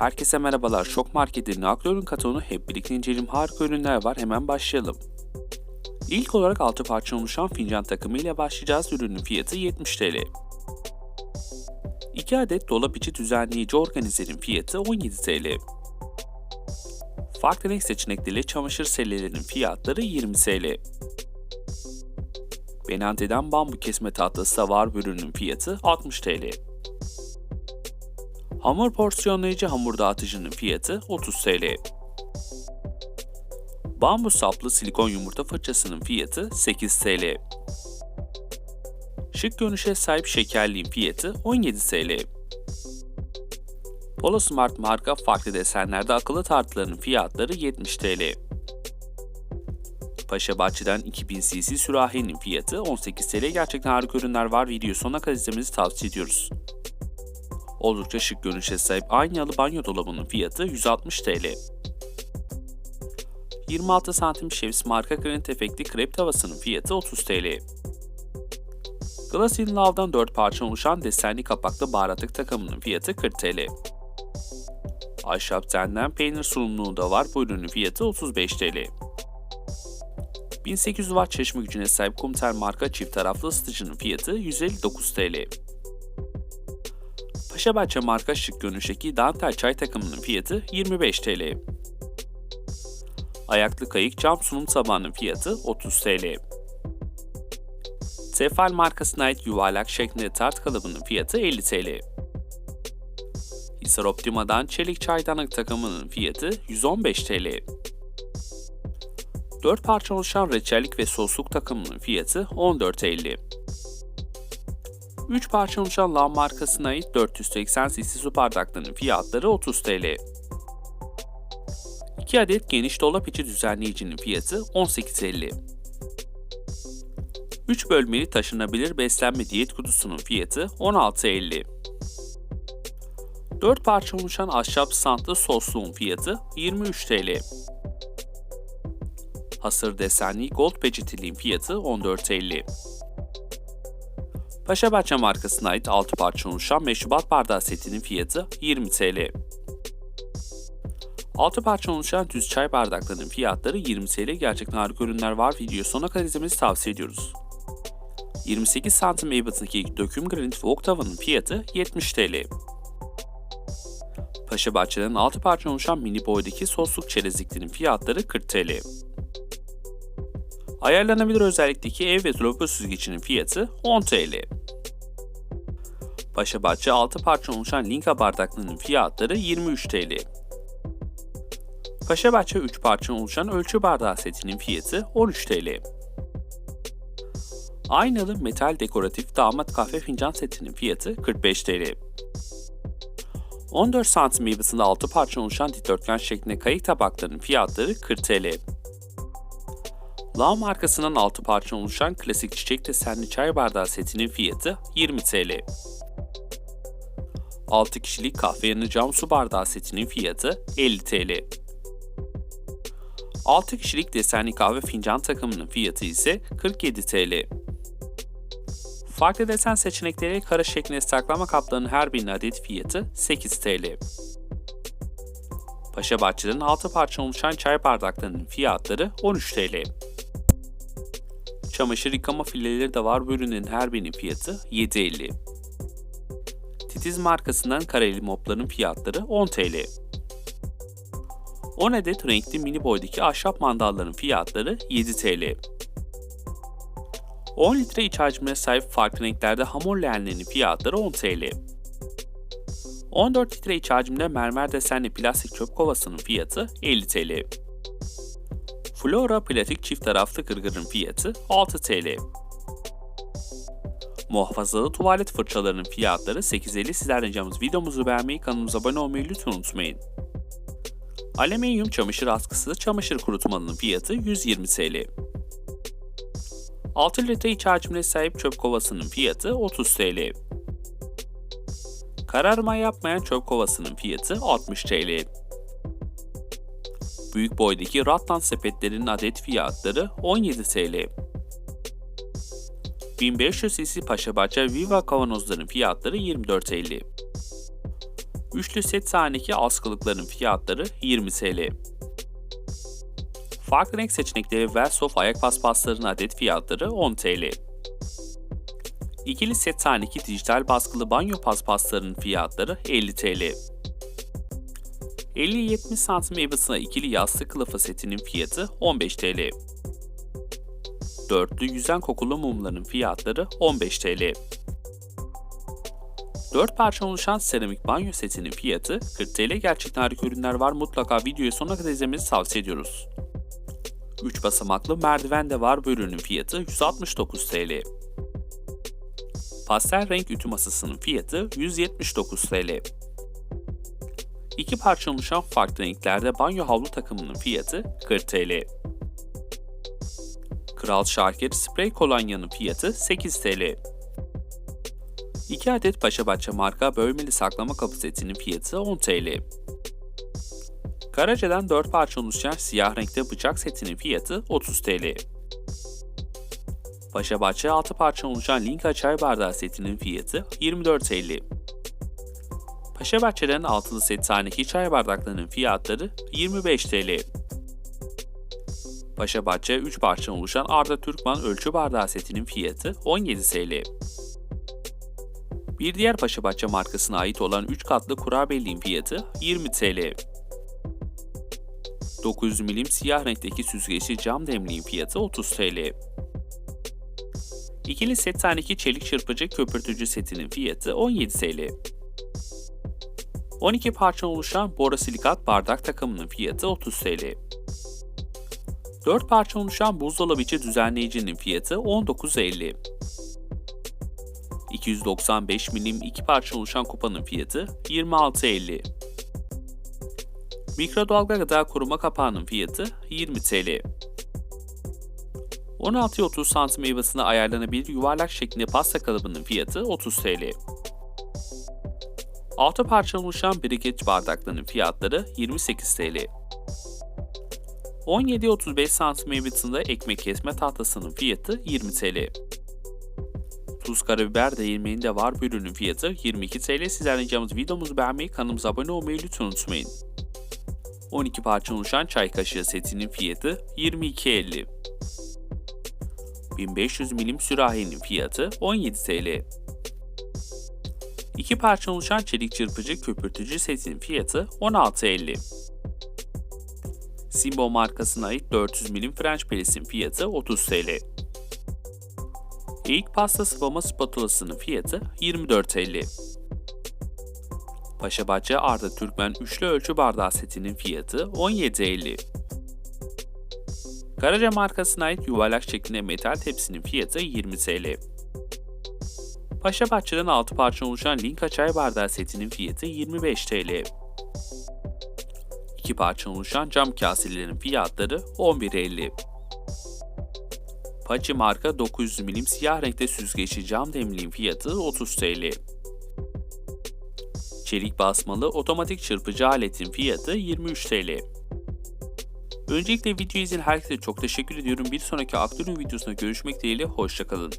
Herkese merhabalar. Şok Market'in nakli ürün kataloğunu hep birlikte inceleyelim. Harika ürünler var. Hemen başlayalım. İlk olarak 6 parça oluşan fincan takımı ile başlayacağız. Ürünün fiyatı 70 TL. 2 adet dolap içi düzenleyici organizerin fiyatı 17 TL. Farklı renk seçenekleriyle çamaşır sellerinin fiyatları 20 TL. Benante'den bambu kesme tahtası var ürünün fiyatı 60 TL. Hamur porsiyonlayıcı hamur dağıtıcının fiyatı 30 TL. Bambu saplı silikon yumurta fırçasının fiyatı 8 TL. Şık görünüşe sahip şekerliğin fiyatı 17 TL. Polo Smart marka farklı desenlerde akıllı tartıların fiyatları 70 TL. Paşa Bahçe'den 2000 cc sürahinin fiyatı 18 TL. Gerçekten harika ürünler var. Video sonuna kadar izlemenizi tavsiye ediyoruz. Oldukça şık görünüşe sahip aynalı banyo dolabının fiyatı 160 TL. 26 santim Chefs marka granit efekti krep tavasının fiyatı 30 TL. Glass in Love'dan 4 parça oluşan desenli kapaklı baharatlık takımının fiyatı 40 TL. Ahşap tenden peynir sunumluğu da var. Bu ürünün fiyatı 35 TL. 1800 watt çeşme gücüne sahip Kumtel marka çift taraflı ısıtıcının fiyatı 159 TL. Paşabahçe marka şık görünüşteki dantel çay takımının fiyatı 25 TL. Ayaklı kayık cam sunum tabağının fiyatı 30 TL. Tefal markasına ait yuvarlak şeklinde tart kalıbının fiyatı 50 TL. Hisar Optima'dan çelik çaydanlık takımının fiyatı 115 TL. 4 parça oluşan reçellik ve sosluk takımının fiyatı 14.50. 3 parça oluşan Lam markasına ait 480 cc su bardaklarının fiyatları 30 TL. 2 adet geniş dolap içi düzenleyicinin fiyatı 18.50. 3 bölmeli taşınabilir beslenme diyet kutusunun fiyatı 16.50. 4 parça oluşan ahşap santlı sosluğun fiyatı 23 TL. Hasır desenli gold peçeteliğin fiyatı 14.50. Paşabahçe markasına ait 6 parça oluşan meşrubat bardağı setinin fiyatı 20 TL. 6 parça oluşan düz çay bardaklarının fiyatları 20 TL. Gerçekten harika ürünler var. Video sonuna kadar izlemenizi tavsiye ediyoruz. 28 santim ebatındaki döküm granit wok tavanın fiyatı 70 TL. Paşabahçe'den 6 parça oluşan mini boydaki sosluk çerezliklerin fiyatları 40 TL. Ayarlanabilir özellikteki ev ve dolabı süzgecinin fiyatı 10 TL. Paşabahçe 6 parça oluşan Linka bardaklarının fiyatları 23 TL. Paşabahçe 3 parça oluşan ölçü bardağı setinin fiyatı 13 TL. Aynalı metal dekoratif damat kahve fincan setinin fiyatı 45 TL. 14 santim ebatında 6 parça oluşan dikdörtgen şeklinde kayık tabaklarının fiyatları 40 TL. Lau markasının 6 parça oluşan klasik çiçek desenli çay bardağı setinin fiyatı 20 TL. 6 kişilik kahve yanı cam su bardağı setinin fiyatı 50 TL. 6 kişilik desenli kahve fincan takımının fiyatı ise 47 TL. Farklı desen seçenekleri kara şeklinde saklama kaplarının her birinin adet fiyatı 8 TL. Paşa Bahçe'den 6 parça oluşan çay bardaklarının fiyatları 13 TL. Çamaşır yıkama fileleri de var bu ürünün her birinin fiyatı 7.50. Titiz markasından kareli mopların fiyatları 10 TL. 10 adet renkli mini boydaki ahşap mandalların fiyatları 7 TL. 10 litre iç hacmine sahip farklı renklerde hamur leğenlerinin fiyatları 10 TL. 14 litre iç hacminde mermer desenli plastik çöp kovasının fiyatı 50 TL. Flora plastik çift taraflı gırgırın fiyatı 6 TL. Muhafazalı tuvalet fırçalarının fiyatları 8.50 sizler ricamız videomuzu beğenmeyi kanalımıza abone olmayı lütfen unutmayın. Alüminyum çamaşır askısı çamaşır kurutmanın fiyatı 120 TL. 6 litre iç hacmine sahip çöp kovasının fiyatı 30 TL. Kararma yapmayan çöp kovasının fiyatı 60 TL. Büyük boydaki Rattan sepetlerinin adet fiyatları 17 TL. 1500 cc Paşabahçe Viva kavanozların fiyatları 24 TL. Üçlü set sahneki askılıkların fiyatları 20 TL. Farklı renk seçenekleri ve sof ayak paspaslarının adet fiyatları 10 TL. İkili set sahneki dijital baskılı banyo paspaslarının fiyatları 50 TL. 50-70 santim ebatına ikili yastık kılıfı setinin fiyatı 15 TL. Dörtlü yüzen kokulu mumların fiyatları 15 TL. 4 parça oluşan seramik banyo setinin fiyatı 40 TL. Gerçekten harika ürünler var. Mutlaka videoyu sonuna kadar izlemenizi tavsiye ediyoruz. 3 basamaklı merdiven de var. Bu ürünün fiyatı 169 TL. Pastel renk ütü masasının fiyatı 179 TL. 2 parça oluşan farklı renklerde banyo havlu takımının fiyatı 40 TL. Kral Şarkır sprey kolonyanın fiyatı 8 TL. 2 adet Paşabahçe marka bölmeli saklama kapı fiyatı 10 TL. Karaca'dan 4 parça oluşan siyah renkte bıçak setinin fiyatı 30 TL. Paşabahçe 6 parça oluşan Linka çay bardağı setinin fiyatı 24 TL. Paşabahçe'den altılı set taneki çay bardaklarının fiyatları 25 TL. Paşabahçe 3 parça oluşan Arda Türkman ölçü bardağı setinin fiyatı 17 TL. Bir diğer Paşabahçe markasına ait olan 3 katlı kurabiyeliğin fiyatı 20 TL. 900 milim siyah renkteki süzgeçli cam demliğin fiyatı 30 TL. İkili set taneki çelik çırpıcı köpürtücü setinin fiyatı 17 TL. 12 parça oluşan borosilikat bardak takımının fiyatı 30 TL. 4 parça oluşan buzdolabı içi düzenleyicinin fiyatı 19.50. 295 milim 2 parça oluşan kupanın fiyatı 26.50. Mikrodalga gıda koruma kapağının fiyatı 20 TL. 16-30 santim meyvesine ayarlanabilir yuvarlak şeklinde pasta kalıbının fiyatı 30 TL. 6 parça oluşan biriket bardaklarının fiyatları 28 TL. 17-35 santim ebatında ekmek kesme tahtasının fiyatı 20 TL. Tuz karabiber değirmeni de var bu ürünün fiyatı 22 TL. Sizlerden ricamız videomuzu beğenmeyi, kanalımıza abone olmayı lütfen unutmayın. 12 parça oluşan çay kaşığı setinin fiyatı 22.50. 1500 milim sürahinin fiyatı 17 TL. 2 parça oluşan çelik çırpıcı köpürtücü setinin fiyatı 16.50. Simbo markasına ait 400 milim French press'in fiyatı 30 TL. Eğik pasta sıvama spatulasının fiyatı 24.50. Paşabahçe Arda Türkmen üçlü ölçü bardağı setinin fiyatı 17.50. Karaca markasına ait yuvarlak şeklinde metal tepsinin fiyatı 20 TL. Paşabahçe'den 6 parça oluşan Linka çay bardağı setinin fiyatı 25 TL. 2 parça oluşan cam kaselerin fiyatları 11.50. Paçi marka 900 milim siyah renkte süzgeçli cam demliğin fiyatı 30 TL. Çelik basmalı otomatik çırpıcı aletin fiyatı 23 TL. Öncelikle video izleyen herkese çok teşekkür ediyorum. Bir sonraki aktörün videosunda görüşmek dileğiyle hoşçakalın.